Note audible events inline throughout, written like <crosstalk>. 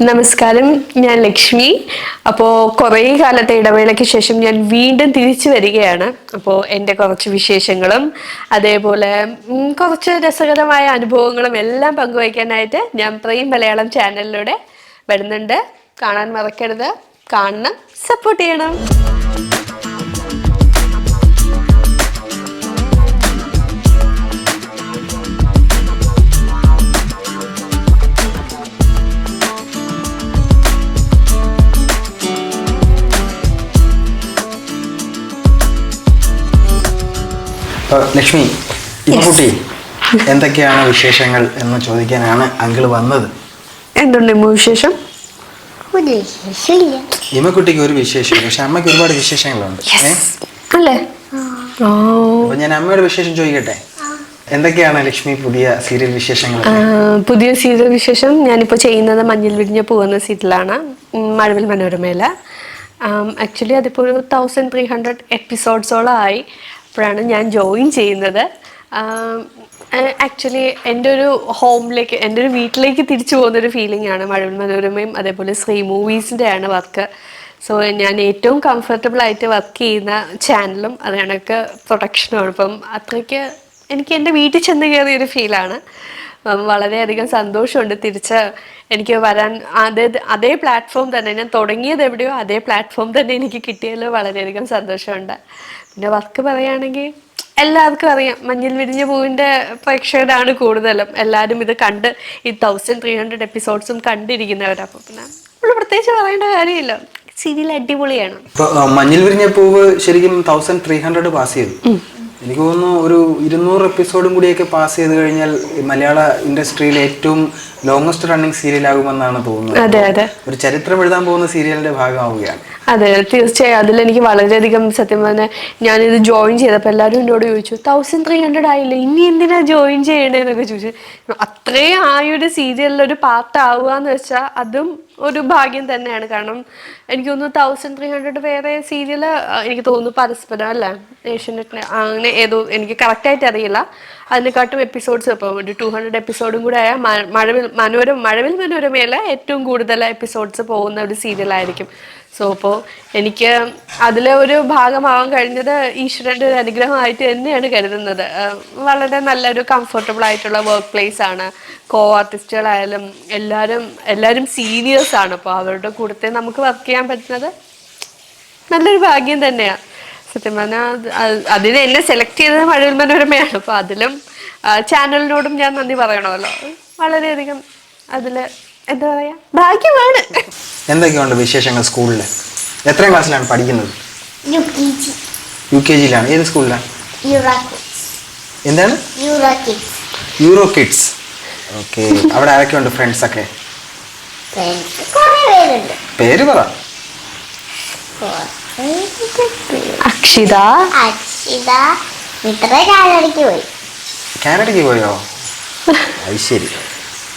നമസ്കാരം ഞാൻ ലക്ഷ്മി. അപ്പോൾ കുറേ കാലത്തെ ഇടവേളയ്ക്ക് ശേഷം ഞാൻ വീണ്ടും തിരിച്ചു വരികയാണ്. അപ്പോൾ എന്റെ കുറച്ച് വിശേഷങ്ങളും അതേപോലെ കുറച്ച് രസകരമായ അനുഭവങ്ങളും എല്ലാം പങ്കുവയ്ക്കാനായിട്ട് ഞാൻ പ്രേം മലയാളം ചാനലിലൂടെ വരുന്നുണ്ട്. കാണാൻ മറക്കരുത്. കാണണം സപ്പോർട്ട് ചെയ്യണം. ലക്ഷ്മി കുട്ടി എന്തൊക്കെയാണ് വിശേഷങ്ങൾ എന്ന് ചോദിക്കാനാണ് അങ്കിൾ വന്നത്? എന്തുണ്ട് വിശേഷം? ഒരു വിശേഷമില്ല. ഇമക്കുട്ടിക്ക് ഒരു വിശേഷം പക്ഷെ അമ്മയ്ക്ക് ഒരുപാട് വിശേഷങ്ങളുണ്ട്. അല്ലേ? അപ്പൊ ഞാൻ അമ്മയുടെ വിശേഷം ചോദിക്കട്ടെ? എന്തൊക്കെയാണ് ലക്ഷ്മി പുതിയ സീരിയൽ വിശേഷങ്ങൾ പുതിയ സീരിയൽ വിശേഷം ഞാനിപ്പോൾ ചെയ്യുന്നത് മഞ്ഞൾ വിരിഞ്ഞ പോകുന്ന സീരിയലാണ് മഴവിൽ മനോരമയിൽ ആക്ച്വലി അതിപ്പോൾ ഒരു തൗസൻഡ് ത്രീ ഹൺഡ്രഡ് എപ്പിസോഡ്സോളം ആയി അപ്പോഴാണ് ഞാൻ ജോയിൻ ചെയ്യുന്നത്. ആക്ച്വലി എന്റെ ഒരു ഹോമിലേക്ക് എന്റെ ഒരു വീട്ടിലേക്ക് തിരിച്ചു പോകുന്നൊരു ഫീലിംഗ് ആണ് മഴവിൽ മനോരമയും അതേപോലെ ശ്രീ മൂവീസിന്റെ ആണ് വർക്ക് സോ ഞാൻ ഏറ്റവും കംഫർട്ടബിൾ ആയിട്ട് വർക്ക് ചെയ്യുന്ന ചാനലും അത് കണക്ക് പ്രൊഡക്ഷനുമാണ് അപ്പം അത്രയ്ക്ക് എനിക്ക് എന്റെ വീട്ടിൽ ചെന്ന് കയറിയ ഒരു ഫീലാണ് വളരെയധികം സന്തോഷമുണ്ട് തിരിച്ച് എനിക്ക് വരാൻ. അതേ അതേ പ്ലാറ്റ്ഫോം തന്നെ ഞാൻ തുടങ്ങിയത് എവിടെയോ അതേ പ്ലാറ്റ്ഫോം തന്നെ എനിക്ക് കിട്ടിയതിൽ വളരെയധികം സന്തോഷമുണ്ട്. പിന്നെ വർക്ക് പറയുകയാണെങ്കിൽ എല്ലാവർക്കും അറിയാം. മഞ്ഞിൽ വിരിഞ്ഞ പൂവിന്റെ പ്രേക്ഷകരാണ് കൂടുതലും. എല്ലാവരും ഇത് കണ്ട് ഈ തൗസൻഡ് ത്രീ ഹൺഡ്രഡ് എപ്പിസോഡ്സും കണ്ടിരിക്കുന്നവരാണ് അപ്പോൾ പിന്നെ നമ്മൾ പ്രത്യേകിച്ച് പറയേണ്ട കാര്യമില്ല. സീരിയൽ അടിപൊളിയാണ്. മഞ്ഞിൽ വിരിഞ്ഞ പൂവ് ശരിക്കും തൗസൻഡ് ത്രീ ഹൺഡ്രഡ് പാസ് ചെയ്തു. എനിക്ക് തോന്നുന്നു ഒരു ഇരുന്നൂറ് എപ്പിസോഡും കൂടിയൊക്കെ പാസ് ചെയ്ത് കഴിഞ്ഞാൽ മലയാള ഇൻഡസ്ട്രിയിലെ ഏറ്റവും ലോങ്സ്റ്റ് റണ്ണിങ് സീരിയൽ ആകുമെന്നാണ് തോന്നുന്നത്. അതെ അതെ. ഒരു ചരിത്രം എഴുതാൻ പോകുന്ന സീരിയലിന്റെ ഭാഗമാവുകയാണ്. അതെ തീർച്ചയായും. അതിലെനിക്ക് വളരെയധികം സത്യം പറഞ്ഞാൽ ഞാനിത് ജോയിൻ ചെയ്തപ്പോൾ എല്ലാവരും എന്നോട് ചോദിച്ചു തൗസൻഡ് ത്രീ ഹൺഡ്രഡ് ആയില്ലേ? ഇനി എന്തിനാ ജോയിൻ ചെയ്യണേന്നൊക്കെ ചോദിച്ചു. അത്രയും ആയൊരു സീരിയലിൽ ഒരു പാർട്ടാവുക എന്ന് വെച്ചാൽ അതും ഒരു ഭാഗ്യം തന്നെയാണ്. കാരണം എനിക്ക് തോന്നുന്നു തൗസൻഡ് ത്രീ ഹൺഡ്രഡ് വേറെ സീരിയൽ എനിക്ക് തോന്നുന്നു പരസ്പരം അല്ലേ? ഏഷ്യനെറ്റിന് അങ്ങനെ ഏതോ എനിക്ക് കറക്റ്റായിട്ട് അറിയില്ല. അതിനെക്കാട്ടും എപ്പിസോഡ്സ് ഇപ്പോൾ ഒരു ടു ഹൺഡ്രഡ് എപ്പിസോഡും കൂടെ ആയാൽ മഴവിൽ മനോരമ മഴവിൽ മനോരമയല്ല ഏറ്റവും കൂടുതൽ എപ്പിസോഡ്സ് പോകുന്ന ഒരു സീരിയലായിരിക്കും സോ അപ്പോൾ എനിക്ക് അതിലെ ഒരു ഭാഗമാവാൻ കഴിഞ്ഞത് ഈശ്വരന്റെ ഒരു അനുഗ്രഹമായിട്ട് തന്നെയാണ് കരുതുന്നത്. വളരെ നല്ലൊരു കംഫർട്ടബിൾ ആയിട്ടുള്ള വർക്ക് പ്ലേസ് ആണ്. കോ ആർട്ടിസ്റ്റുകളായാലും എല്ലാവരും എല്ലാവരും സീനിയേഴ്സ് ആണ്. അപ്പോൾ അവരുടെ കൂടത്തെ നമുക്ക് വർക്ക് ചെയ്യാൻ പറ്റുന്നത് നല്ലൊരു ഭാഗ്യം തന്നെയാണ് സത്യം പറഞ്ഞാൽ അത് അത് അതിന് എന്നെ സെലക്ട് ചെയ്തത് മഴവിൽ മനോരമയാണ്. അപ്പോൾ അതിലും ചാനലിനോടും ഞാൻ നന്ദി പറയണമല്ലോ. വളരെയധികം അതിൽ എന്താ പറയാ ഭാഗ്യമാണ്. എന്തൊക്കെയുണ്ട് വിശേഷങ്ങൾ സ്കൂളിൽ എത്രാം ക്ലാസ്സിലാണ് പഠിക്കുന്നത്? യു കെ ജിയിലാണ്. ഏത് സ്കൂളിലാണ് എന്താണ്? Euro Kids. ഓക്കെ. അവിടെ ആരൊക്കെയുണ്ട് ഫ്രണ്ട്സ് ഒക്കെ? ഫ്രണ്ട്സ് കുറേ പേരുണ്ട്. പേര് പറ. അക്ഷിത? അക്ഷിത ഇത്ര കാനഡയ്ക്ക് പോയി. കാനഡയ്ക്ക് പോയോ? അത് ശരി.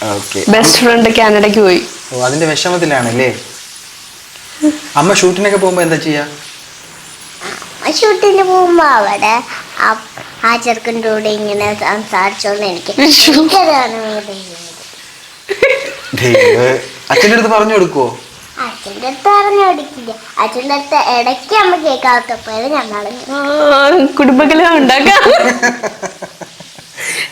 ഓക്കെ. ബെസ്റ്റ് ഫ്രണ്ട് കാനഡയ്ക്ക് പോയി. ഓ അതിന്റെ വിഷമത്തിലാണല്ലേ? അമ്മ ഷൂട്ടിനൊക്കെ പോകുമ്പോ എന്താ ചെയ്യാ? ആ ഷൂട്ടിന് പോകുമ്പോ അവിടെ ആ- ചെറുക്കന്റെ കൂടെ ഇങ്ങനെ സംസാരിച്ചോണ്ട് എനിക്ക്. അച്ഛന്റെ അടുത്ത് പറഞ്ഞു കൊടുക്കുവോ? അച്ഛന്റെ അടുത്ത് പറഞ്ഞു പഠിക്കില്ല അച്ഛന്റെ അടുത്ത് ഇടയ്ക്ക് അമ്മ കേൾക്കാത്തപ്പോഴും ഞാൻ പറഞ്ഞു ആ, കുടുംബകലഹം ഉണ്ടാക്കാം.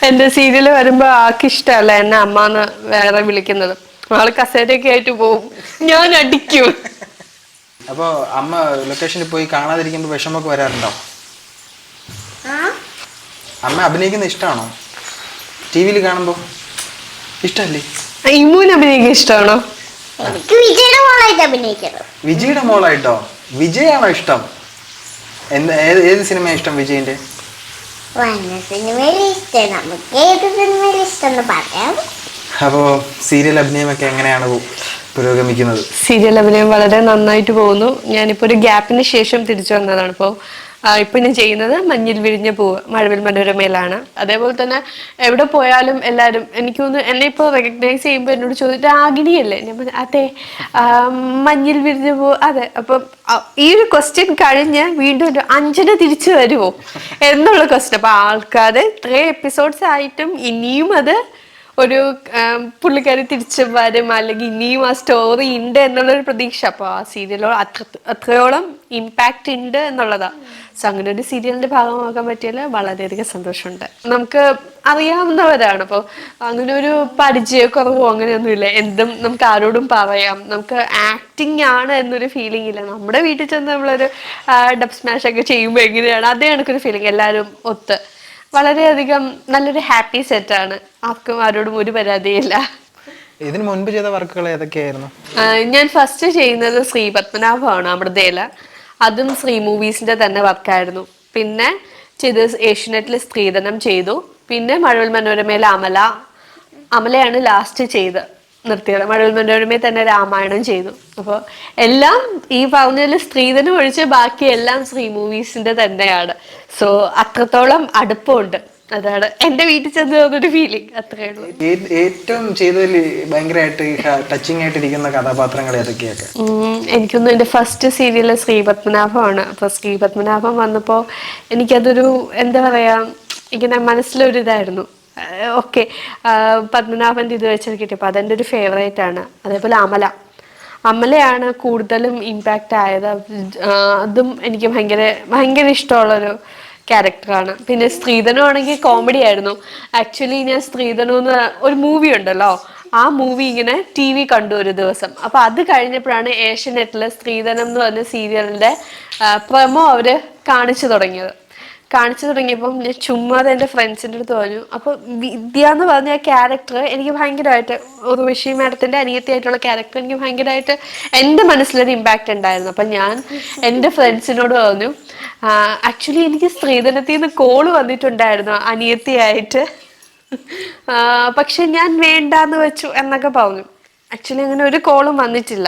എന്റെ സീരിയൽ വരുമ്പോ ആൾക്ക് ഇഷ്ടമല്ല എന്നെ അമ്മാന്ന് വേറെ വിളിക്കുന്നത്. ആൾ കസേരയൊക്കെ ആയിട്ട് പോവും ഞാൻ അടിക്കും. അപ്പൊ അമ്മ ലൊക്കേഷനിൽ പോയി കാണാതിരിക്കുമ്പോ വിഷമൊക്കെ വരാറുണ്ടോ? ആ? അമ്മ അഭിനയിക്കുന്ന ഇഷ്ടമാണോ? ടി വിയിൽ കാണുമ്പോ? ഇഷ്ടല്ലേ ഇമ്മൂന് അഭിനയിക്കാൻ ഇഷ്ടമാണോ? എനിക്ക് വിജയുടെ മോളായിട്ട് അഭിനയിക്കണം വിജയുടെ മോളായിട്ടോ? വിജയാണോ ഇഷ്ടം. എന്ത് ഏത് ഏത് സിനിമയാണ് ഇഷ്ടം വിജയിന്റെ? വന്ന സിനിമയിൽ ഇഷ്ടം നമുക്ക് ഏത് സിനിമയിൽ ഇഷ്ടം എന്ന് പറയാം. അപ്പോൾ സീരിയൽ അഭിനയമൊക്കെ എങ്ങനെയാണ് പുരോഗമിക്കുന്നത്? സീരിയൽ അഭിനയം വളരെ നന്നായിട്ട് പോകുന്നു. ഞാനിപ്പോൾ ഒരു ഗ്യാപ്പിന് ശേഷം തിരിച്ചു വന്നതാണ്. ഇപ്പോൾ ഇപ്പം ഞാൻ ചെയ്യുന്നത് മഞ്ഞിൽ വിരിഞ്ഞ പൂവ് മഴവിൽ മനോരമയിലാണ്. അതേപോലെ തന്നെ എവിടെ പോയാലും എല്ലാരും എനിക്ക് തോന്നുന്നു എന്നെ ഇപ്പോൾ റെക്കഗ്നൈസ് ചെയ്യുമ്പോൾ എന്നോട് ചോദിച്ചു രാഗിണിയല്ലേ ഞാൻ അതെ മഞ്ഞിൽ വിരിഞ്ഞ പൂവ് അതെ. അപ്പം ഈ ഒരു ക്വസ്റ്റ്യൻ കഴിഞ്ഞ് വീണ്ടും ഒരു അഞ്ചന തിരിച്ചു വരുമോ? എന്നുള്ള ക്വസ്റ്റ്യൻ അപ്പോൾ ആൾക്കാർ ഇത്രേ എപ്പിസോഡ്സ് ആയിട്ടും ഇനിയും അത് ഒരു പുള്ളിക്കാരി തിരിച്ചു വരും. അല്ലെങ്കിൽ ഇനിയും ആ സ്റ്റോറി ഉണ്ട് എന്നുള്ളൊരു പ്രതീക്ഷ. അപ്പോൾ ആ സീരിയലോ അത്ര അത്രയോളം ഇമ്പാക്റ്റ് ഉണ്ട് എന്നുള്ളതാ. സോ അങ്ങനെ ഒരു സീരിയലിന്റെ ഭാഗമാക്കാൻ പറ്റിയാൽ വളരെയധികം സന്തോഷമുണ്ട്. നമുക്ക് അറിയാവുന്നവരാണ്. അപ്പോൾ അങ്ങനെ ഒരു പരിചയക്കുറവോ അങ്ങനെയൊന്നുമില്ല. എന്തും നമുക്ക് ആരോടും പറയാം. നമുക്ക് ആക്ടിങ് ആണ് എന്നൊരു ഫീലിംഗ് ഇല്ല. നമ്മുടെ വീട്ടിൽ ചെന്ന് നമ്മളൊരു ഡബ് സ്മാഷ് ഒക്കെ ചെയ്യുമ്പോൾ എങ്ങനെയാണ്? അതേ കണക്കൊരു ഫീലിംഗ് എല്ലാവരും ഒത്ത്. വളരെയധികം നല്ലൊരു ഹാപ്പി സെറ്റ് ആണ് ആർക്കും ആരോടും ഒരു പരാതിയില്ല. ഇതിനു മുൻപ് ചെയ്ത വർക്കുകൾ ഏതൊക്കെയായിരുന്നു? ഞാൻ ഫസ്റ്റ് ചെയ്യുന്നത് ശ്രീ പത്മനാഭമാണ് അമൃതയില. അതും ശ്രീ മൂവീസിന്റെ തന്നെ വർക്കായിരുന്നു. പിന്നെ ചെയ്ത് ഏഷ്യനെറ്റിൽ സ്ത്രീധനം ചെയ്തു. പിന്നെ മഴവിൽ മനോരമയിലെ അമല. അമലയാണ് ലാസ്റ്റ് ചെയ്ത് നിർത്തിയത്. മഴവിൽ മനോരമയിൽ തന്നെ രാമായണം ചെയ്തു. അപ്പോൾ എല്ലാം ഈ പറഞ്ഞതിൽ സ്ത്രീധനം ഒഴിച്ച് ബാക്കി എല്ലാം ശ്രീ മൂവീസിന്റെ തന്നെയാണ്. സോ അത്രത്തോളം അടുപ്പമുണ്ട്. അതാണ് എന്റെ വീട്ടിൽ ചെന്ന് തോന്നുന്നൊരു ഫീലിംഗ് അത്രേ ഉള്ളൂ. ഏറ്റവും ചെയ്തതിൽ ഭയങ്കരമായിട്ട് ടച്ചിങ് ആയിട്ടിരിക്കുന്ന കഥാപാത്രങ്ങൾ ഏതൊക്കെയൊക്കെ? എനിക്കൊന്നും എന്റെ ഫസ്റ്റ് സീരിയൽ ശ്രീ പത്മനാഭമാണ്. അപ്പൊ ശ്രീ പത്മനാഭം വന്നപ്പോൾ എനിക്കതൊരു എന്താ പറയാ ഇങ്ങനെ മനസ്സിലൊരു ഇതായിരുന്നു ഓക്കെ. പത്മനാഭൻ ഇത് വെച്ച് കിട്ടിയപ്പോൾ അതെന്റെ ഒരു ഫേവറേറ്റ് ആണ്. അതേപോലെ അമല. അമലയാണ് കൂടുതലും ഇമ്പാക്റ്റ് ആയത്. അതും എനിക്ക് ഭയങ്കര ഭയങ്കര ഇഷ്ടമുള്ളൊരു ക്യാരക്ടറാണ് പിന്നെ സ്ത്രീധനം ആണെങ്കിൽ കോമഡി ആയിരുന്നു. ആക്ച്വലി ഞാൻ സ്ത്രീധനം എന്ന് ഒരു മൂവി ഉണ്ടല്ലോ. ആ മൂവി ഇങ്ങനെ ടി വി കണ്ടു ഒരു ദിവസം. അപ്പൊ അത് കഴിഞ്ഞപ്പോഴാണ് ഏഷ്യനെറ്റിലെ സ്ത്രീധനം എന്ന് പറഞ്ഞ സീരിയലിന്റെ പ്രമോ അവർ കാണിച്ചു തുടങ്ങിയത്. കാണിച്ചു തുടങ്ങിയപ്പം ഞാൻ ചുമ്മാതെ എന്റെ ഫ്രണ്ട്സിന്റെ അടുത്ത് പറഞ്ഞു. അപ്പോൾ വിദ്യ എന്ന് പറഞ്ഞ ക്യാരക്ടർ എനിക്ക് ഭയങ്കരമായിട്ട് ഉർവശി മാഡത്തിന്റെ അനിയത്തിയായിട്ടുള്ള ക്യാരക്ടർ എനിക്ക് ഭയങ്കരമായിട്ട് എന്റെ മനസ്സിലൊരു ഇമ്പാക്റ്റ് ഉണ്ടായിരുന്നു. അപ്പം ഞാൻ എന്റെ ഫ്രണ്ട്സിനോട് പറഞ്ഞു ആക്ച്വലി എനിക്ക് സ്ത്രീധനത്തിൽ നിന്ന് കോൾ വന്നിട്ടുണ്ടായിരുന്നു അനിയത്തിയായിട്ട്. പക്ഷെ ഞാൻ വേണ്ടാന്ന് വെച്ചു എന്നൊക്കെ പറഞ്ഞു. ആക്ച്വലി അങ്ങനെ ഒരു കോളും വന്നിട്ടില്ല.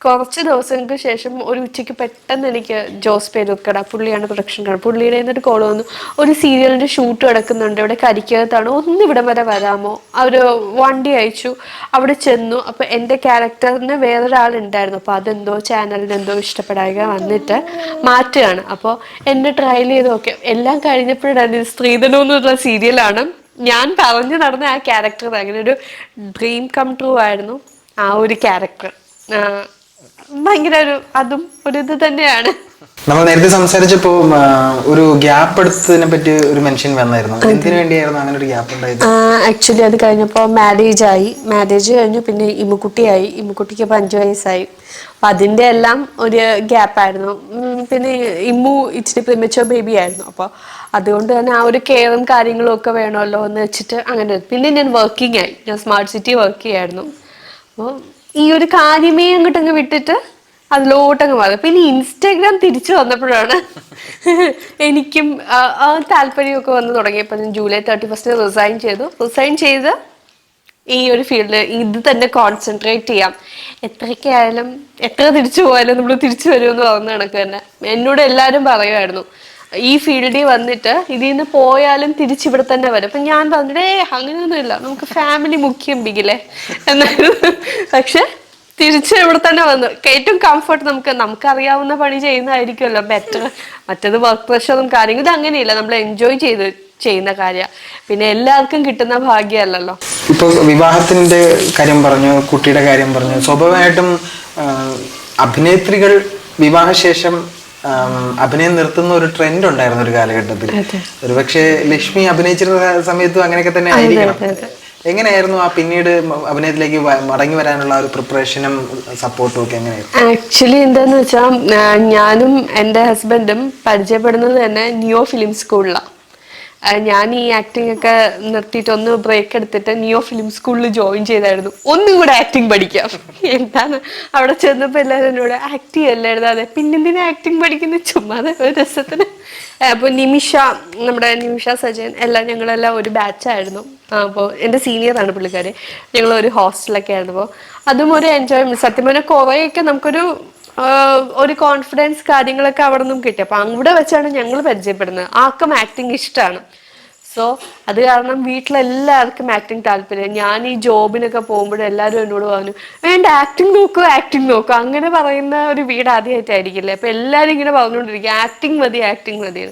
കുറച്ച് ദിവസങ്ങൾക്ക് ശേഷം ഒരു ഉച്ചയ്ക്ക് പെട്ടെന്ന് എനിക്ക് ജോസ് പേരുക്കട പുള്ളിയാണ് പ്രൊഡക്ഷൻ കാണുന്നത് പുള്ളിയുടെ നിന്നൊരു കോൾ വന്നു. ഒരു സീരിയലിന്റെ ഷൂട്ട് കിടക്കുന്നുണ്ട് ഇവിടെ കരിക്കകത്താണ്. ഒന്ന് ഇവിടം വരെ വരാമോ? അവർ വണ്ടി അയച്ചു. അവിടെ ചെന്നു. അപ്പോൾ എന്റെ ക്യാരക്ടറിന് വേറൊരാളുണ്ടായിരുന്നു. അപ്പോൾ അതെന്തോ ചാനലിന് എന്തോ ഇഷ്ടപ്പെടാതെ വന്നിട്ട് മാറ്റുകയാണ്. അപ്പോൾ എന്നെ ട്രയൽ ചെയ്ത് നോക്കി. എല്ലാം കഴിഞ്ഞപ്പോഴാണ് ഇത് സ്ത്രീധനം എന്നുള്ള സീരിയലാണ് ഞാൻ പറഞ്ഞു നടന്ന ആ ക്യാരക്ടർ അങ്ങനെ ഒരു ഡ്രീം കം ട്രൂ ആയിരുന്നു ആ ഒരു ക്യാരക്ടർ ഭയങ്കര ഒരു അതും ഒരു ഇത് തന്നെയാണ്. നമ്മൾ നേരത്തെ സംസാരിച്ചപ്പോ ഒരു ഗ്യാപ്പ് എടുത്തതിനെ പറ്റി ഒരു മെൻഷൻ വന്നായിരുന്നു. എന്തിനു വേണ്ടിയായിരുന്നു അങ്ങനെ ഒരു ഗ്യാപ്പ് ഉണ്ടായത്? ആക്ച്വലി അത് കഴിഞ്ഞപ്പോൾ മാരേജ് ആയി. മാരേജ് കഴിഞ്ഞു പിന്നെ ഇമ്മുക്കുട്ടിയായി. ഇമ്മുക്കുട്ടിക്ക് ഇപ്പം അഞ്ചു വയസ്സായി. അപ്പം അതിന്റെ എല്ലാം ഒരു ഗ്യാപ്പ് ആയിരുന്നു. പിന്നെ ഇമ്മു ഇച്ചിരി പ്രിമച്ചോ ബേബി ആയിരുന്നു. അപ്പോൾ അതുകൊണ്ട് തന്നെ ആ ഒരു കെയറും കാര്യങ്ങളും ഒക്കെ വേണമല്ലോ എന്ന് വെച്ചിട്ട് അങ്ങനെ. പിന്നെ ഞാൻ വർക്കിംഗ് ആയി. ഞാൻ സ്മാർട്ട് സിറ്റി വർക്ക് ചെയ്യായിരുന്നു. അപ്പോൾ ഈ ഒരു കാര്യമേ അങ്ങോട്ട് അങ്ങ് വിട്ടിട്ട് അതിലോട്ടങ്ങ് മാറും. പിന്നെ ഇൻസ്റ്റാഗ്രാം തിരിച്ചു വന്നപ്പോഴാണ് എനിക്കും ആ, താല്പര്യമൊക്കെ വന്ന് തുടങ്ങിയപ്പോൾ ഞാൻ ജൂലൈ തേർട്ടി ഫസ്റ്റിന് റിസൈൻ ചെയ്തു. റിസൈൻ ചെയ്ത് ഈ ഒരു ഫീൽഡിൽ ഇത് തന്നെ കോൺസെൻട്രേറ്റ് ചെയ്യാം. എത്രയൊക്കെ ആയാലും എത്ര തിരിച്ചു പോയാലും നമ്മൾ തിരിച്ചു വരുമെന്ന് പറഞ്ഞ കണക്ക് തന്നെ. എന്നോട് എല്ലാവരും പറയുമായിരുന്നു ഈ ഫീൽഡിൽ വന്നിട്ട് ഇതിൽ നിന്ന് പോയാലും തിരിച്ചിവിടെ തന്നെ വരും. അപ്പം ഞാൻ പറഞ്ഞിട്ട് ഏ അങ്ങനെയൊന്നുമില്ല. നമുക്ക് ഫാമിലി മുഖ്യം ബിഗിലെ എന്നായിരുന്നു. പക്ഷെ തിരിച്ച് ഇവിടെ തന്നെ വന്നു. ഏറ്റവും കംഫർട്ട് നമുക്ക് നമുക്കറിയാവുന്ന പണി ചെയ്യുന്നതായിരിക്കുമല്ലോ. ബെറ്റർ മറ്റത് വർക്ക് പ്രഷറും കാര്യങ്ങളും ഇത് അങ്ങനെയില്ല. നമ്മൾ എൻജോയ് ചെയ്ത് ചെയ്യുന്ന കാര്യമാണ് പിന്നെ എല്ലാവർക്കും കിട്ടുന്ന ഭാഗ്യമല്ലല്ലോ. ഇപ്പൊ വിവാഹത്തിന്റെ കാര്യം പറഞ്ഞു കുട്ടിയുടെ കാര്യം പറഞ്ഞു. സ്വാഭാവികമായിട്ടും അഭിനേത്രികൾ വിവാഹശേഷം അഭിനയം നിർത്തുന്ന ഒരു ട്രെൻഡ് ഉണ്ടായിരുന്നു ഒരു കാലഘട്ടത്തിൽ. ഒരുപക്ഷെ ലക്ഷ്മി അഭിനയിച്ചിരുന്ന സമയത്തും അങ്ങനെയൊക്കെ തന്നെ ആയിരിക്കണം. എങ്ങനെയായിരുന്നു ആ പിന്നീട് അഭിനയത്തിലേക്ക് മടങ്ങി വരാനുള്ള ഒരു പ്രിപ്പറേഷനും സപ്പോർട്ടും ഒക്കെ എങ്ങനെയായിരുന്നു? ആക്ച്വലി എന്താന്ന് വെച്ചാൽ ഞാനും എന്റെ ഹസ്ബൻഡും പരിചയപ്പെടുന്നത് തന്നെ ന്യൂ ഫിലിം സ്കൂളിലാണ് ഞാൻ ഈ ആക്ടിംഗ് ഒക്കെ നിർത്തിയിട്ട് ഒന്ന് ബ്രേക്ക് എടുത്തിട്ട് ന്യൂ ഫിലിം സ്കൂളിൽ ജോയിൻ ചെയ്തായിരുന്നു. ഒന്നും കൂടെ ആക്ടിങ് പഠിക്കാം. എന്താണ്? അവിടെ ചെന്നപ്പോൾ എല്ലാവരും എന്നോട് ആക്ട് ചെയ്യല്ലായിരുന്നു അതെ പിന്നെന്തിനാ ആക്ടിങ് പഠിക്കുന്ന? ചുമ്മാതെ ഒരു രസത്തിന്. അപ്പോൾ നിമിഷ നമ്മുടെ നിമിഷ സജയൻ എല്ലാം ഞങ്ങളെല്ലാം ഒരു ബാച്ചായിരുന്നു അപ്പോൾ എന്റെ സീനിയറാണ് പുള്ളിക്കാർ ഞങ്ങൾ ഒരു ഹോസ്റ്റലൊക്കെ ആയിരുന്നു. അപ്പോൾ അതും ഒരു എൻജോയ്മെന്റ് സത്യം പറഞ്ഞാൽ കുറേയൊക്കെ നമുക്കൊരു ഒരു കോൺഫിഡൻസ് കാര്യങ്ങളൊക്കെ അവിടെ നിന്നും കിട്ടി. അപ്പൊ അവിടെ വെച്ചാണ് ഞങ്ങൾ പരിചയപ്പെടുന്നത്. ആർക്കും ആക്ടിങ് ഇഷ്ടമാണ് സോ അത് കാരണം വീട്ടിലെല്ലാവർക്കും ആക്ടിങ് താല്പര്യം. ഞാൻ ഈ ജോബിനൊക്കെ പോകുമ്പോഴും എല്ലാവരും എന്നോട് പറഞ്ഞു വേണ്ട ആക്ടിങ് നോക്കൂ ആക്ടിങ് നോക്കൂ. അങ്ങനെ പറയുന്ന ഒരു വീട് ആദ്യമായിട്ടായിരിക്കില്ലേ? അപ്പൊ എല്ലാവരും ഇങ്ങനെ പറഞ്ഞുകൊണ്ടിരിക്കും ആക്ടിങ് മതി ആക്ടിങ് മതി.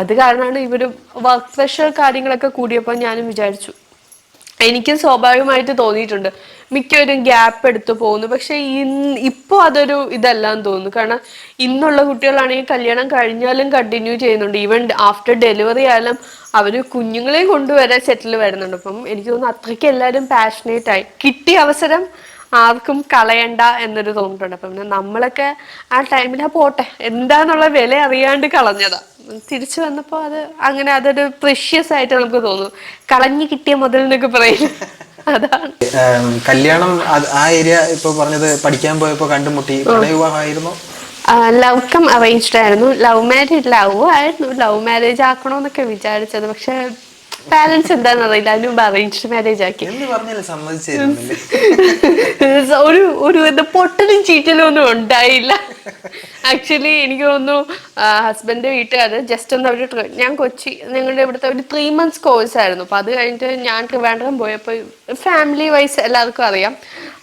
അത് കാരണമാണ് ഇവർ വർക്ക് പ്രഷർ കാര്യങ്ങളൊക്കെ കൂടിയപ്പോൾ ഞാനും വിചാരിച്ചു. എനിക്കും സ്വാഭാവികമായിട്ട് തോന്നിയിട്ടുണ്ട്. മിക്കവരും ഗ്യാപ്പ് എടുത്ത് പോകുന്നു. പക്ഷെ ഇപ്പോൾ അതൊരു ഇതല്ലാന്ന് തോന്നുന്നു. കാരണം ഇന്നുള്ള കുട്ടികളാണെങ്കിൽ കല്യാണം കഴിഞ്ഞാലും കണ്ടിന്യൂ ചെയ്യുന്നുണ്ട്. ഈവൻ ആഫ്റ്റർ ഡെലിവറി ആയാലും അവർ കുഞ്ഞുങ്ങളെയും കൊണ്ടുവരെ സെറ്റിൽ വരുന്നുണ്ട്. അപ്പം എനിക്ക് തോന്നുന്നു അത്രയ്ക്ക് എല്ലാവരും പാഷനേറ്റ് ആയി. കിട്ടിയ അവസരം ആർക്കും കളയണ്ട എന്നൊരു തോന്നിട്ടുണ്ട് അപ്പം പിന്നെ നമ്മളൊക്കെ ആ ടൈമിൽ ആ പോട്ടെ. എന്താന്നുള്ള വില അറിയാണ്ട് കളഞ്ഞതാ. തിരിച്ചു വന്നപ്പോൾ അത് അങ്ങനെ അതൊരു പ്രഷ്യസ് ആയിട്ട് നമുക്ക് തോന്നും കളഞ്ഞു കിട്ടിയ മുതൽ എന്നൊക്കെ പറയും. <laughs> അതാണ്. കല്യാണം ആ ഏരിയ ഇപ്പൊ പറഞ്ഞത് പഠിക്കാൻ പോയപ്പോ കണ്ടുമുട്ടി പ്രണയവിവാഹമായിരുന്നു ലവ് കം അറേഞ്ച്ഡ് ആയിരുന്നു. ലവ് മാരേജ് ലവ് ആയിരുന്നു. ലവ് മാരേജ് ആക്കണമെന്നൊക്കെ വിചാരിച്ചത്. പക്ഷെ പാരന്റ്സ് എന്താണെന്ന് അറിയില്ല അതിന് അറേഞ്ച് അറേഞ്ച്ഡ് മാരേജ് ആക്കി. <laughs> ഒരു ഒരു എന്താ പൊട്ടലും ചീറ്റലും ഒന്നും ഉണ്ടായില്ല. ആക്ച്വലി എനിക്ക് തോന്നുന്നു ഹസ്ബൻഡ് വീട്ടുകാർ ജസ്റ്റ് ഒന്ന് അവർ ഞാൻ കൊച്ചി ഞങ്ങളുടെ ഇവിടുത്തെ ഒരു ത്രീ മന്ത്സ് കോഴ്സ് ആയിരുന്നു. അപ്പോൾ അത് കഴിഞ്ഞിട്ട് ഞാൻ ട്രിവാൻഡ്രം പോയപ്പോൾ ഫാമിലി വൈസ് എല്ലാവർക്കും അറിയാം.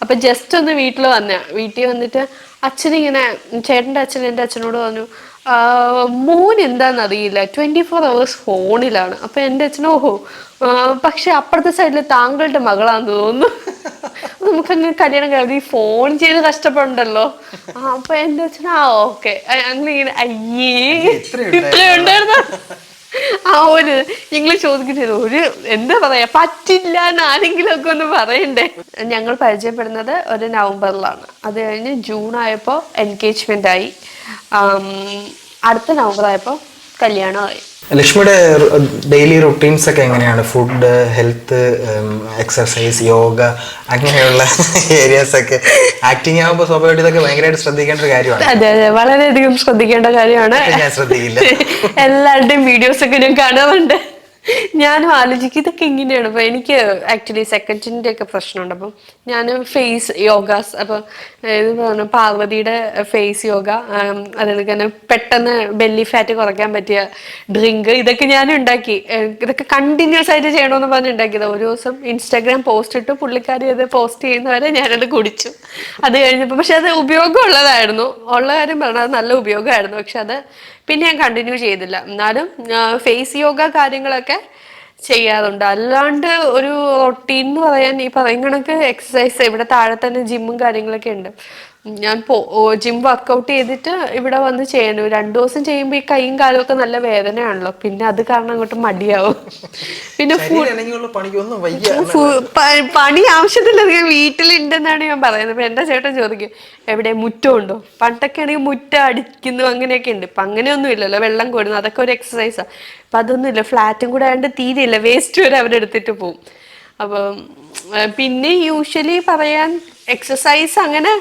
അപ്പോൾ ജസ്റ്റ് ഒന്ന് വീട്ടിൽ വന്ന വീട്ടിൽ വന്നിട്ട് അച്ഛനിങ്ങനെ ചേട്ടന്റെ അച്ഛൻ എന്റെ അച്ഛനോട് പറഞ്ഞു "ആ, മോൻ എന്താന്ന് അറിയില്ല ട്വന്റി ഫോർ അവേഴ്സ് ഫോണിലാണ്. അപ്പോൾ എന്റെ അച്ഛൻ ഓഹോ പക്ഷെ അപ്പുറത്തെ സൈഡിൽ താങ്കളുടെ മകളാന്ന് തോന്നുന്നു. നമുക്കങ്ങനെ കല്യാണം കഴിഞ്ഞ് ഫോൺ ചെയ്ത് കഷ്ടപ്പെടണ്ടല്ലോ. അപ്പൊ എന്റെ അച്ഛൻ ആ ഓക്കെ അങ്ങനെ ഇങ്ങനെ അയ്യേ. ഇത്രയുണ്ടായിരുന്നു. ആ ഒരു നിങ്ങൾ ചോദിക്കുന്നത് ഒരു എന്താ പറയാ പറ്റില്ല എന്ന് ആരെങ്കിലും ഒക്കെ ഒന്ന് പറയണ്ടേ. ഞങ്ങൾ പരിചയപ്പെടുന്നത് ഒരു നവംബറിലാണ്. അത് കഴിഞ്ഞ് ജൂൺ ആയപ്പോൾ എൻഗേജ്മെന്റ് ആയി. അടുത്ത നവംബർ ആയപ്പോൾ കല്യാണമായി. ലക്ഷ്മിയുടെ ഡെയിലി റുട്ടീൻസ് ഒക്കെ എങ്ങനെയാണ്? ഫുഡ് ഹെൽത്ത് എക്സർസൈസ് യോഗ അങ്ങനെയുള്ള ഏരിയാസ് ഒക്കെ ആക്ടിങ് ആകുമ്പോൾ സ്വാഭാവികമായിട്ട് ഇതൊക്കെ ഭയങ്കരമായിട്ട് ശ്രദ്ധിക്കേണ്ട ഒരു കാര്യമാണ്. അതെ അതെ. വളരെയധികം ശ്രദ്ധിക്കേണ്ട കാര്യമാണ്. ഞാൻ ശ്രദ്ധിക്കില്ല. എല്ലാവരുടെയും വീഡിയോസ് ഒക്കെ ഞാൻ കാണാറുണ്ട്. ഞാനും ആലോചിക്കും ഇതൊക്കെ ഇങ്ങനെയാണ് അപ്പൊ എനിക്ക് ആക്ച്വലി സെക്കൻഡിന്റെ ഒക്കെ പ്രശ്നമുണ്ട്. അപ്പം ഞാൻ ഫേസ് യോഗാസ് അപ്പൊ പറഞ്ഞു പാർവതിയുടെ ഫേസ് യോഗ അതായത് തന്നെ പെട്ടെന്ന് ബെല്ലി ഫാറ്റ് കുറയ്ക്കാൻ പറ്റിയ ഡ്രിങ്ക് ഇതൊക്കെ ഞാൻ ഉണ്ടാക്കി. ഇതൊക്കെ കണ്ടിന്യൂസ് ആയിട്ട് ചെയ്യണമെന്ന് പറഞ്ഞ് ഉണ്ടാക്കിയത്. ഒരു ദിവസം ഇൻസ്റ്റാഗ്രാം പോസ്റ്റ് ഇട്ട് പുള്ളിക്കാരി അത് പോസ്റ്റ് ചെയ്യുന്നവരെ ഞാനത് കുടിച്ചു. അത് കഴിഞ്ഞപ്പോൾ പക്ഷെ അത് ഉപയോഗമുള്ളതായിരുന്നു. ഉള്ള കാര്യം പറഞ്ഞാൽ അത് നല്ല ഉപയോഗമായിരുന്നു. പക്ഷെ അത് പിന്നെ ഞാൻ കണ്ടിന്യൂ ചെയ്തില്ല. എന്നാലും ഫേസ് യോഗ കാര്യങ്ങളൊക്കെ ചെയ്യാറുണ്ട്. അല്ലാണ്ട് ഒരു റൊട്ടീൻ എന്ന് പറയാൻ ഈ പറയും കണക്ക് എക്സസൈസ് ഇവിടെ താഴെ തന്നെ ജിമ്മും കാര്യങ്ങളൊക്കെ ഉണ്ട്. ഞാൻ ജിം വർക്ക്ഔട്ട് ചെയ്തിട്ട് ഇവിടെ വന്ന് ചെയ്യണു രണ്ടു ദിവസം ചെയ്യുമ്പോൾ ഈ കൈയും കാലും ഒക്കെ നല്ല വേദനയാണല്ലോ. പിന്നെ അത് കാരണം അങ്ങോട്ട് മടിയാവും. പിന്നെ പണി ആവശ്യത്തിലധികം വീട്ടിലുണ്ടെന്നാണ് ഞാൻ പറയുന്നത്. ഇപ്പൊ എന്റെ ചേട്ടൻ ചോദിക്കും എവിടെ മുറ്റമുണ്ടോ? പണ്ടൊക്കെ ആണെങ്കിൽ മുറ്റം അടിക്കുന്നു അങ്ങനെയൊക്കെ ഉണ്ട്. ഇപ്പൊ അങ്ങനെയൊന്നും ഇല്ലല്ലോ. വെള്ളം കൂടുന്നു അതൊക്കെ ഒരു എക്സസൈസാണ് അപ്പൊ അതൊന്നും ഇല്ല. ഫ്ലാറ്റും കൂടെ ആയതുകൊണ്ട് തീരെയില്ല. വേസ്റ്റ് വരെ അവരെടുത്തിട്ട് പോകും അപ്പം പിന്നെ യൂഷ്വലി പറയാൻ എക്സസൈസ് അങ്ങനെ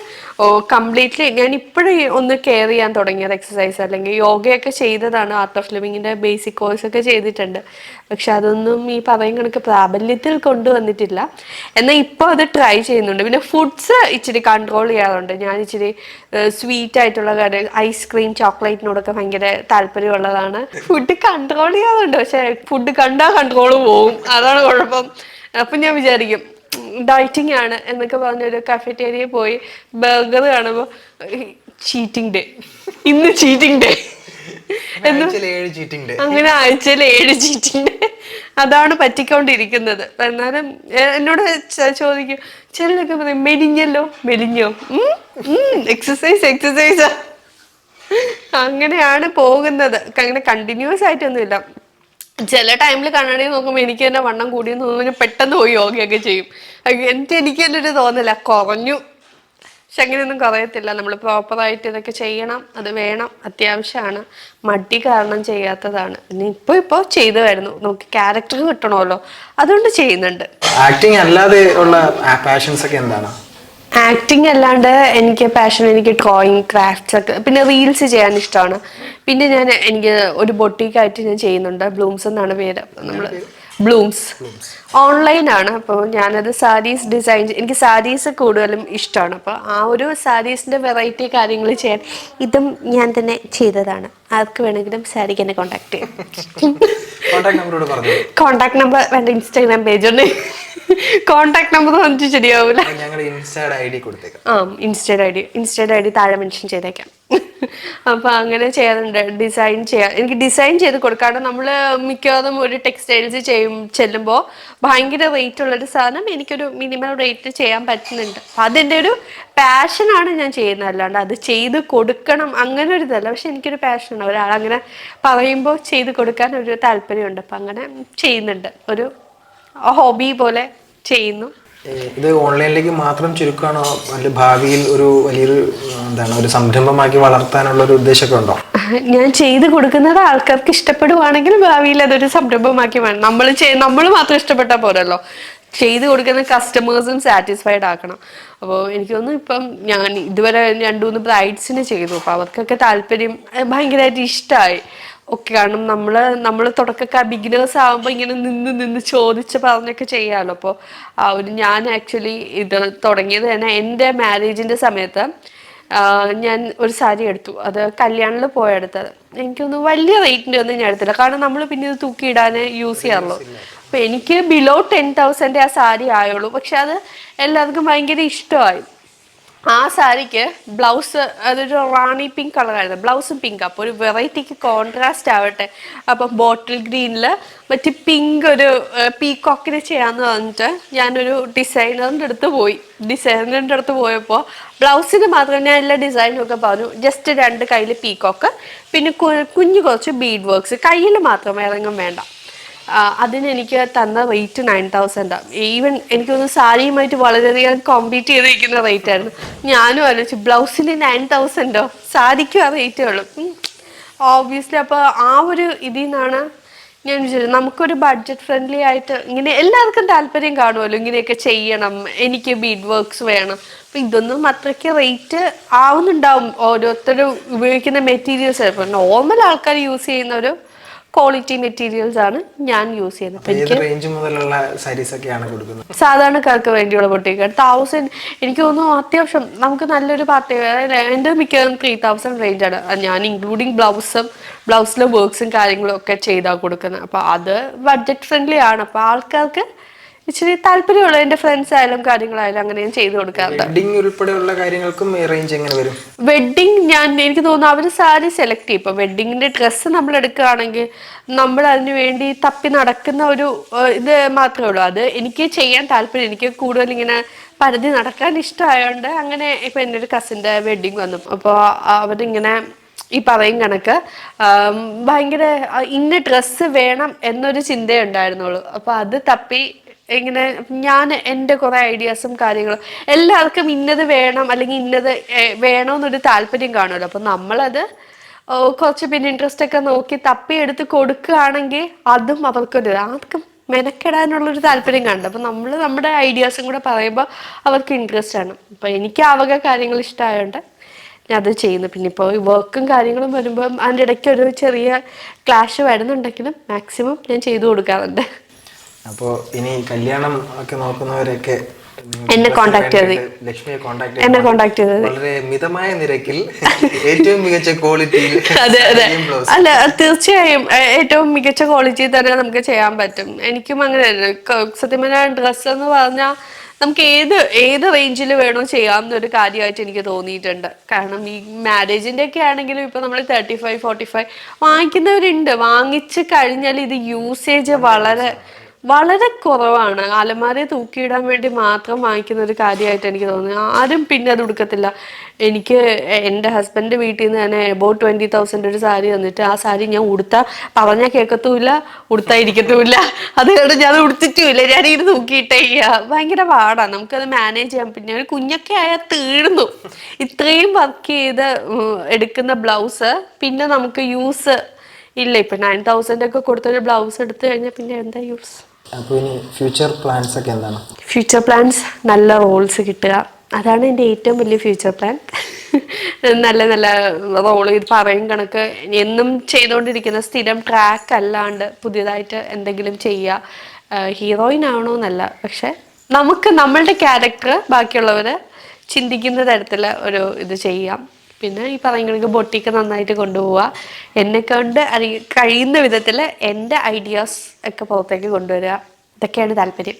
ഓ കംപ്ലീറ്റ്ലി ഞാൻ ഇപ്പോഴും ഒന്ന് കെയർ ചെയ്യാൻ തുടങ്ങിയത് എക്സസൈസ് അല്ലെങ്കിൽ യോഗയൊക്കെ ചെയ്തതാണ് ആർട്ട് ഓഫ് ലിവിങ്ങിന്റെ ബേസിക് കോഴ്സ് ഒക്കെ ചെയ്തിട്ടുണ്ട്. പക്ഷെ അതൊന്നും ഈ പറയും കണക്ക് പ്രാബല്യത്തിൽ കൊണ്ടുവന്നിട്ടില്ല. എന്നാൽ ഇപ്പോൾ അത് ട്രൈ ചെയ്യുന്നുണ്ട്. പിന്നെ ഫുഡ്സ് ഇച്ചിരി കൺട്രോൾ ചെയ്യാറുണ്ട്. ഞാൻ ഇച്ചിരി സ്വീറ്റ് ആയിട്ടുള്ള കാര്യം ഐസ്ക്രീം ചോക്ലേറ്റിനോടൊക്കെ ഭയങ്കര താല്പര്യമുള്ളതാണ്. ഫുഡ് കൺട്രോൾ ചെയ്യാറുണ്ട്. പക്ഷെ ഫുഡ് കണ്ടാൽ കൺട്രോൾ പോവും. അതാണ് കുഴപ്പം. അപ്പം ഞാൻ വിചാരിക്കും ഡയറ്റിംഗ് ആണ് എന്നൊക്കെ പറഞ്ഞൊരു കഫറ്റേരിയ പോയി ബർഗർ കാണുമ്പോൾ ചീറ്റിംഗ് ഡേ ഇന്ന് ചീറ്റിംഗ് ഡേ അങ്ങനെ ആഴ്ചയിൽ ഏഴ് ചീറ്റിംഗ് ഡേ അതാണ് പറ്റിക്കൊണ്ടിരിക്കുന്നത്. എന്നാലും എന്നോട് ചോദിക്കും ചിലരൊക്കെ പറയും മെലിഞ്ഞല്ലോ മെലിഞ്ഞോ? എക്സസൈസ് എക്സസൈസ് അങ്ങനെയാണ് പോകുന്നത്. അങ്ങനെ കണ്ടിന്യൂസ് ആയിട്ടൊന്നുമില്ല. ചില ടൈമിൽ കണ്ണടി നോക്കുമ്പോൾ എനിക്ക് തന്നെ വണ്ണം കൂടിയെന്ന് തോന്നുന്നു. പെട്ടെന്ന് പോയി യോഗയൊക്കെ ചെയ്യും. എന്നിട്ട് എനിക്ക് തന്നെ ഒരു തോന്നില്ല കുറഞ്ഞു. പക്ഷെ അങ്ങനെയൊന്നും കുറയത്തില്ല. നമ്മൾ പ്രോപ്പറായിട്ട് ഇതൊക്കെ ചെയ്യണം. അത് വേണം. അത്യാവശ്യമാണ്. മടി കാരണം ചെയ്യാത്തതാണ്. ഇനി ഇപ്പോൾ ഇപ്പോൾ ചെയ്തു വരുന്നു നമുക്ക് ക്യാരക്ടർ കിട്ടണമല്ലോ. അതുകൊണ്ട് ചെയ്യുന്നുണ്ട്. ആക്ടിങ് അല്ലാതെ ഉള്ള പാഷൻസ് ഒക്കെ എന്താണ്? ആക്ടിങ് അല്ലാണ്ട് എനിക്ക് പാഷൻ എനിക്ക് ഡ്രോയിങ് ക്രാഫ്റ്റ്സ് ഒക്കെ പിന്നെ റീൽസ് ചെയ്യാൻ ഇഷ്ടമാണ് പിന്നെ ഞാൻ എനിക്ക് ഒരു ബൊട്ടീക്കായിട്ട് ഞാൻ ചെയ്യുന്നുണ്ട്. ബ്ലൂംസ് എന്നാണ് പേര്. നമ്മൾ ബ്ലൂംസ് ഓൺലൈൻ ആണ്. അപ്പോൾ ഞാനത് സാരീസ് ഡിസൈൻ എനിക്ക് സാരീസ് കൂടുതലും ഇഷ്ടമാണ് അപ്പോൾ ആ ഒരു സാരീസിന്റെ വെറൈറ്റി കാര്യങ്ങൾ ചെയ്യാൻ ഇതും ഞാൻ തന്നെ ചെയ്തതാണ്. ആർക്ക് വേണമെങ്കിലും സാരിക്ക് എന്നെ കോൺടാക്ട് ചെയ്യാം. കോൺടാക്ട് നമ്പർ വേണ്ട ഇൻസ്റ്റാഗ്രാം പേജ് ഉണ്ട്. കോൺടാക്ട് നമ്പർ വന്നിട്ട് ശരിയാവൂല. ഞങ്ങളുടെ ഇൻസ്റ്റയുടെ ഐ ഡി കൊടുത്തേക്കാം. ആ ഇൻസ്റ്റയുടെ ഐ ഡി ഇൻസ്റ്റയുടെ ഐ ഡി താഴെ മെൻഷൻ ചെയ്തേക്കാം. അപ്പോൾ അങ്ങനെ ചെയ്യാറുണ്ട്. ഡിസൈൻ ചെയ്യാൻ എനിക്ക് ഡിസൈൻ ചെയ്ത് കൊടുക്കാണ് നമ്മൾ മിക്കവാറും ഒരു ടെക്സ്റ്റൈൽസ് ചെയ്യും ചെല്ലുമ്പോൾ ഭയങ്കര റേറ്റ് ഉള്ളൊരു സാധനം എനിക്കൊരു മിനിമം റേറ്റ് ചെയ്യാൻ പറ്റുന്നുണ്ട്. അപ്പം അതെന്റെ ഒരു പാഷനാണ് ഞാൻ ചെയ്യുന്നത്. അല്ലാണ്ട് അത് ചെയ്ത് കൊടുക്കണം അങ്ങനെ ഒരു ഇതല്ല. പക്ഷെ എനിക്കൊരു പാഷനാണ് ഒരാളങ്ങനെ പറയുമ്പോൾ ചെയ്ത് കൊടുക്കാൻ ഒരു താല്പര്യമുണ്ട്. അപ്പം അങ്ങനെ ചെയ്യുന്നുണ്ട്. ഒരു ഹോബി പോലെ ചെയ്യുന്നു. ഇത് ഓൺലൈനിലേക്ക് മാത്രം ചുരുക്കമാണോ അല്ല ഭാവിയിൽ ഒരു വലിയൊരു എന്താണ് ഒരു സംരംഭമാക്കി വളർത്താനുള്ള ഒരു ഉദ്ദേശമൊക്കെ ഉണ്ടോ? ഞാൻ ചെയ്തു കൊടുക്കുന്നത് ആൾക്കാർക്ക് ഇഷ്ടപ്പെടുവാണെങ്കിൽ ഭാവിയിൽ അതൊരു സംരംഭമാക്കി വേണം. നമ്മൾ നമ്മൾ മാത്രം ഇഷ്ടപ്പെട്ടാൽ പോരല്ലോ. ചെയ്ത് കൊടുക്കുന്ന കസ്റ്റമേഴ്സും സാറ്റിസ്ഫൈഡ് ആക്കണം. അപ്പോൾ എനിക്ക് തോന്നുന്നു ഇപ്പം ഞാൻ ഇതുവരെ രണ്ട് മൂന്ന് ബ്രൈഡ്സിന് ചെയ്തു. അപ്പോൾ അവർക്കൊക്കെ താല്പര്യം ഭയങ്കരമായിട്ട് ഇഷ്ടമായി ഓക്കെ കാരണം നമ്മൾ നമ്മൾ തുടക്കക്കാർ ബിഗിനേഴ്സ് ആകുമ്പോൾ ഇങ്ങനെ നിന്ന് നിന്ന് ചോദിച്ച് പറഞ്ഞൊക്കെ ചെയ്യാമല്ലോ അപ്പോൾ ആ ഒരു ഞാൻ ആക്ച്വലി ഇത് തുടങ്ങിയത് തന്നെ എന്റെ മാരേജിന്റെ സമയത്ത് ഞാൻ ഒരു സാരി എടുത്തു. അത് കല്യാണിൽ പോയെടുത്തത് എനിക്കൊന്ന് വലിയ റേറ്റിന്റെ ഒന്നും ഞാൻ എടുത്തില്ല. കാരണം നമ്മൾ പിന്നെ ഇത് തൂക്കിയിടാൻ യൂസ് ചെയ്യാറുള്ളൂ അപ്പൊ എനിക്ക് ബിലോ ടെൻ തൗസൻഡ് ആ സാരി ആയുള്ളൂ. പക്ഷെ അത് എല്ലാവർക്കും ഭയങ്കര ഇഷ്ടമായി. ആ സാരിക്ക് ബ്ലൗസ് അതൊരു റാണി പിങ്ക് കളറായിരുന്നു ബ്ലൗസും പിങ്ക് അപ്പോൾ ഒരു വെറൈറ്റിക്ക് കോൺട്രാസ്റ്റ് ആവട്ടെ. അപ്പം ബോട്ടിൽ ഗ്രീനിൽ മറ്റ് പിങ്ക് ഒരു പീകോക്കിന് ചെയ്യാന്ന് പറഞ്ഞിട്ട് ഞാനൊരു ഡിസൈനറിന്റെ അടുത്ത് പോയി. ഡിസൈനറിന്റെ അടുത്ത് പോയപ്പോൾ ബ്ലൗസിന് മാത്രം ഞാൻ എല്ലാ ഡിസൈനും ഒക്കെ പറഞ്ഞു. ജസ്റ്റ് രണ്ട് കയ്യിൽ പീകോക്ക് പിന്നെ കുഞ്ഞു കുറച്ച് ബീഡ് വർക്ക്സ് കയ്യിൽ മാത്രം ഇറങ്ങും വേണ്ട. അതിന് എനിക്ക് തന്ന റേറ്റ് നയൻ തൗസൻഡ് ഈവൻ എനിക്ക് തോന്നുന്നു സാരിയുമായിട്ട് വളരെയധികം കോമ്പീറ്റ് ചെയ്തിരിക്കുന്ന റേറ്റ് ആയിരുന്നു. ഞാനും ആലോചിച്ചു ബ്ലൗസിന് നയൻ തൗസൻഡോ സാരിക്കും ആ റേറ്റേ ഉള്ളൂ. ഓബിയസ്ലി അപ്പോൾ ആ ഒരു ഇതിൽ നിന്നാണ് ഞാൻ വിചാരിച്ചത്. നമുക്കൊരു ബഡ്ജറ്റ് ഫ്രണ്ട്ലി ആയിട്ട് ഇങ്ങനെ എല്ലാവർക്കും താല്പര്യം കാണുമല്ലോ ഇങ്ങനെയൊക്കെ ചെയ്യണം എനിക്ക് ബീഡ് വർക്ക്സ് വേണം. അപ്പം ഇതൊന്നും അത്രയ്ക്ക് റേറ്റ് ആവുന്നുണ്ടാവും. ഓരോരുത്തരും ഉപയോഗിക്കുന്ന മെറ്റീരിയൽസ് ചിലപ്പോൾ നോർമൽ ആൾക്കാർ യൂസ് ചെയ്യുന്ന ഒരു ക്വാളിറ്റി മെറ്റീരിയൽസ് ആണ് ഞാൻ യൂസ് ചെയ്യുന്നത്. സാധാരണക്കാർക്ക് വേണ്ടിയുള്ള ബൊട്ടീക്ക് തൗസൻഡ് എനിക്ക് തോന്നുന്നു അത്യാവശ്യം നമുക്ക് നല്ലൊരു പാർട്ടി അതായത് എന്റെ മിക്കവാറും ത്രീ തൗസൻഡ് റേഞ്ച് ആണ്. ഞാൻ ഇൻക്ലൂഡിങ് ബ്ലൗസും ബ്ലൗസിലെ വർക്ക്സും കാര്യങ്ങളും ഒക്കെ ചെയ്താൽ കൊടുക്കുന്നത്. അപ്പോൾ അത് ബഡ്ജറ്റ് ഫ്രണ്ട്ലി ആണ്. അപ്പോൾ ആൾക്കാർക്ക് ഇച്ചിരി താല്പര്യമുള്ള എന്റെ ഫ്രണ്ട്സ് ആയാലും കാര്യങ്ങളായാലും അങ്ങനെ ഞാൻ ചെയ്തു കൊടുക്കാറുണ്ട്. വെഡിങ് ഉൾപ്പെടെയുള്ള കാര്യങ്ങൾക്കും റേഞ്ച് എങ്ങനെ വരും? ഞാൻ എനിക്ക് തോന്നുന്നു അവർ സാരി സെലക്ട് ചെയ്യും. ഇപ്പൊ വെഡിങ്ങിന്റെ ഡ്രസ്സ് നമ്മൾ എടുക്കുകയാണെങ്കിൽ നമ്മൾ അതിനു വേണ്ടി തപ്പി നടക്കുന്ന ഒരു ഇത് മാത്രമേ ഉള്ളൂ. അത് എനിക്ക് ചെയ്യാൻ താല്പര്യം എനിക്ക് കൂടുതൽ ഇങ്ങനെ പരിധി നടക്കാൻ ഇഷ്ടമായതുകൊണ്ട് അങ്ങനെ ഇപ്പൊ എന്റെ ഒരു കസിന്റെ വെഡിങ് വന്നു. അപ്പോൾ അവരിങ്ങനെ ഈ പറയും കണക്ക്. ഭയങ്കര ഇന്ന ഡ്രസ്സ് വേണം എന്നൊരു ചിന്തയുണ്ടായിരുന്നുള്ളൂ. അപ്പോൾ അത് തപ്പി ഇങ്ങനെ ഞാൻ എന്റെ കുറേ ഐഡിയാസും കാര്യങ്ങളും എല്ലാവർക്കും ഇന്നത് വേണം അല്ലെങ്കിൽ ഇന്നത് വേണമെന്നൊരു താല്പര്യം കാണുമല്ലോ. അപ്പം നമ്മളത് കുറച്ച് പിന്നെ ഇൻട്രസ്റ്റ് ഒക്കെ നോക്കി തപ്പി എടുത്ത് കൊടുക്കുകയാണെങ്കിൽ അതും അവർക്കൊരു ആർക്കും മെനക്കെടാനുള്ളൊരു താല്പര്യം കാണും അപ്പം നമ്മൾ നമ്മുടെ ഐഡിയാസും കൂടെ പറയുമ്പോൾ അവർക്ക് ഇൻട്രസ്റ്റ് ആണ്. അപ്പം എനിക്ക് അവക കാര്യങ്ങൾ ഇഷ്ടമായതുകൊണ്ട് ഞാൻ അത് ചെയ്യുന്നു. പിന്നെ ഇപ്പോൾ വർക്കും കാര്യങ്ങളും വരുമ്പോൾ അതിന്റെ ഇടയ്ക്ക് ഒരു ചെറിയ ക്ലാഷ് വരുന്നുണ്ടെങ്കിലും മാക്സിമം ഞാൻ ചെയ്തു കൊടുക്കാറുണ്ട്. അപ്പോൾ ഇനി കല്യാണം ഒക്കെ നോക്കുന്നവരൊക്കെ എന്നെ കോണ്ടാക്ട് ചെയ്ത് ലക്ഷ്മിയെ കോണ്ടാക്ട് എന്നെ കോണ്ടാക്ട് ചെയ്തത്. വളരെ മിതമായ നിരക്കിൽ ഏറ്റവും മികച്ച ക്വാളിറ്റിയിൽ <laughs> അതെ അതെ. അല്ല തീർച്ചയായും ഏറ്റവും മികച്ച ക്വാളിറ്റി തന്നെ നമുക്ക് ചെയ്യാൻ പറ്റും. എനിക്കും അങ്ങനെ സത്യമായ ഡ്രസ് സത്യം ഡ്രസ്സ് എന്ന് പറഞ്ഞാൽ നമുക്ക് ഏത് ഏത് റേഞ്ചിൽ വേണോ ചെയ്യാവുന്ന ഒരു കാര്യമായിട്ട് എനിക്ക് തോന്നിയിട്ടുണ്ട്. കാരണം ഈ മാരേജിന്റെ ഒക്കെ ആണെങ്കിലും ഇപ്പൊ നമ്മൾ തേർട്ടി ഫൈവ് ഫോർട്ടി ഫൈവ് വാങ്ങിക്കുന്നവരുണ്ട്. വാങ്ങിച്ച് കഴിഞ്ഞാൽ ഇത് യൂസേജ് വളരെ വളരെ കുറവാണ്. അലമാരയെ തൂക്കിയിടാൻ വേണ്ടി മാത്രം വാങ്ങിക്കുന്ന ഒരു കാര്യമായിട്ട് എനിക്ക് തോന്നുന്നു. ആരും പിന്നെ അത് ഉടുക്കത്തില്ല. എനിക്ക് എന്റെ ഹസ്ബൻഡ് വീട്ടിൽ നിന്ന് തന്നെ എബൌട്ട് ട്വന്റി തൗസൻഡ് ഒരു സാരി തന്നിട്ട് ആ സാരി ഞാൻ ഉടുത്ത പറഞ്ഞാൽ കേൾക്കത്തുമില്ല ഉടുത്താ ഇരിക്കത്തുമില്ല അത് കാരണം ഞാൻ ഉടുത്തിട്ടുമില്ല. ഞാനിങ്ങനെ തൂക്കിയിട്ടേ ഇല്ല. ഭയങ്കര പാടാണ് നമുക്കത് മാനേജ് ചെയ്യാം. പിന്നെ ഒരു കുഞ്ഞൊക്കെ ആയാൽ തീർന്നു. ഇത്രയും വർക്ക് ചെയ്ത് എടുക്കുന്ന ബ്ലൗസ് പിന്നെ നമുക്ക് യൂസ് ഇല്ല. ഇപ്പൊ നയൻ തൗസൻഡ് ഒക്കെ കൊടുത്തൊരു ബ്ലൗസ് എടുത്തു കഴിഞ്ഞാൽ പിന്നെ എന്താ യൂസ് അപ്പോൾ ഇനി ഫ്യൂച്ചർ പ്ലാൻസ് ഒക്കെ എന്താണ്? ഫ്യൂച്ചർ പ്ലാൻസ് നല്ല റോൾസ് കിട്ടുക. അതാണ് എന്റെ ഏറ്റവും വലിയ ഫ്യൂച്ചർ പ്ലാൻ നല്ല നല്ല റോൾ ഇത് പറയും കണക്ക്. എന്നും ചെയ്തുകൊണ്ടിരിക്കുന്ന സ്ഥിരം ട്രാക്ക് അല്ലാണ്ട് പുതിയതായിട്ട് എന്തെങ്കിലും ചെയ്യുക. ഹീറോയിൻ ആവണമെന്നല്ല പക്ഷെ നമുക്ക് നമ്മളുടെ ക്യാരക്ടർ ബാക്കിയുള്ളവർ ചിന്തിക്കുന്ന തരത്തിൽ ഒരു ഇത് ചെയ്യാം. പിന്നെ ഈ പറയുന്നത് ബോട്ടിക്ക് നന്നായിട്ട് കൊണ്ടുപോവുക. എന്നെ കൊണ്ട് അത് കഴിയുന്ന വിധത്തിൽ എന്റെ ഐഡിയാസ് ഒക്കെ പുറത്തേക്ക് കൊണ്ടുവരിക. ഇതൊക്കെയാണ് താല്പര്യം.